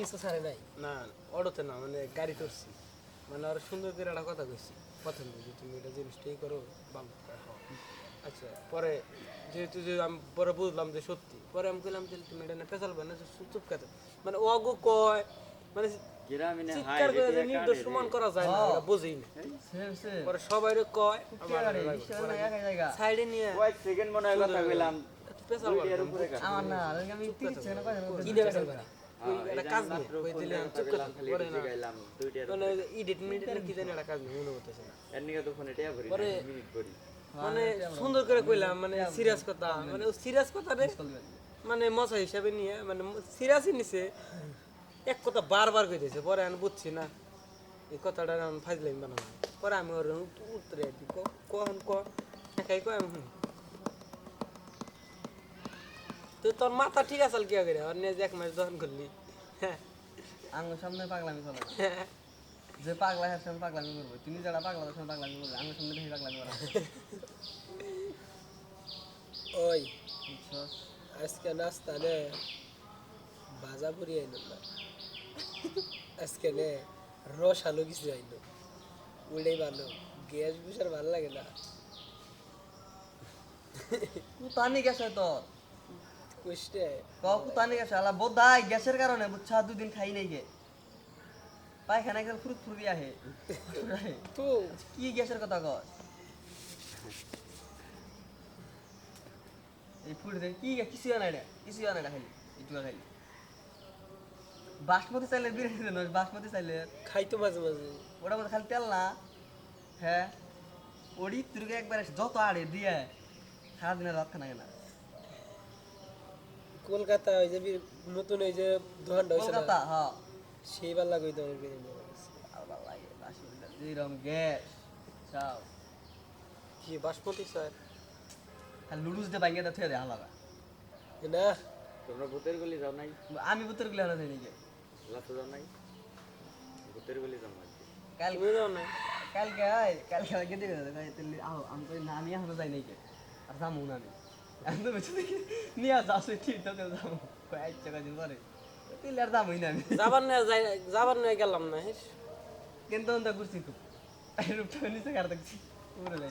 কিছু ছাড়ে নাই। না অটোতে না মানে গাড়ি করছি মানে আর সুন্দর করে একটা কথা কইছি প্রথম যে তুমি এটা জিনিসটাই করো বাম আচ্ছা পরে যেহেতু যে আমি পরে বুঝলাম যে সত্যি পরে আমি কইলাম যে তুমি এটা না পেশাল বানা চুপ কাতে মানে অগো কয় মানে চিৎকার করে যে নির্দোষ সমান করা যায় না এটা বুঝেই না সেম সেম। পরে সবাই কয় না সাইডে নিয়ে কয়েক সেকেন্ড মনে হয় কথা কইলাম। আমার না আমি 30 সেকেন্ড কথা কি দেবে কাজ নেই। কই দিলে চুপ না। মানে কি জানি একটা কাজ নেই মনে হতেছে না। এর নিকে তো ফোনে টিয়া ভরি মিনিট করি মানে সুন্দর করে কইলাম মানে সিরিয়াস কথা মানে সিরিয়াস কথা রে। মানে মজা হিসাবে নিয়ে মানে সিরিয়াসই নিছে। এক কথা বারবার কই দিয়েছে পরে আমি বুঝছি না এই কথাটা আমি ফাজলাম বানাবো পরে আমি ওর উত্তরে কখন ক একাই কয় আমি তোর মাথা ঠিক আছে কি করে? আর নিয়ে যে এক মাস দহন করলি। হ্যাঁ। আঙ্গুর সামনে পাগলামি চলে যে পাগলা হ্যাঁ সামনে পাগলামি করব তুমি যারা পাগলা তার সামনে পাগলামি করবে আঙ্গুর সামনে দেখি পাগলামি করা ওই আজকে নাস্তা নে ভাজা পুরি আইল না। আজকে নে রস আলু কিছু আইল ওইটাই ভালো গ্যাস বুসার ভালো লাগে না। কুতানি গেছে তোর। কুষ্টে ক কুতানি গেছে আলা বোধাই গ্যাসের কারণে দুদিন খাই নাই গে। পায়খানা একদম ফুরুত ফুরুতি আহে। তো। কি গ্যাসের কথা কর এই ফুট দে কি কিছু না কিছু আনাই না খালি একটু খালি। বাসমতি চাইলে বিরিয়ানি দেন বাসমতি চাইলে খাইতো মাঝে মাঝে। ওটার মধ্যে খালি তেল না? হ্যাঁ। ওড়ি তুরকে একবার যত আড়ে দিয়ে সারাদিনের রাত খানা না কলকাতা ওই যে নতুন ওই যে দোকানটা হয়েছে কলকাতা হ্যাঁ। সেই বার লাগে তো বিরিয়ানি আল্লাহ লাগে বাসমতি যেরকম গ্যাস চাও কি বাসমতি স্যার খালি লুডুস দিয়ে বাইকে থুয়ে দেয় আলাদা। না। তোমরা ভূতের গলি যাও নাই? আমি বুতরগুলো হারা যাই নাকি? লাতো যাও নাই। ভূতের গলি যাও নাই। কাল তুমি যাও না কালকে কালকে আমাকে দাদা কাল আমি কই না আমি এখনও যাই নাকি আর যাব না আমি। এখন তো বেঁচে দেখি নিয়ে আসো ঠিক তোকে যাব কয়েক টাকা দিন পরে তেল আর যাবোই না যাবার না যাই যাবার না গেলাম না কিন্তু অন্ত ঘুরছি খুব রূপটা নিচে কার দেখছি পুরো যাই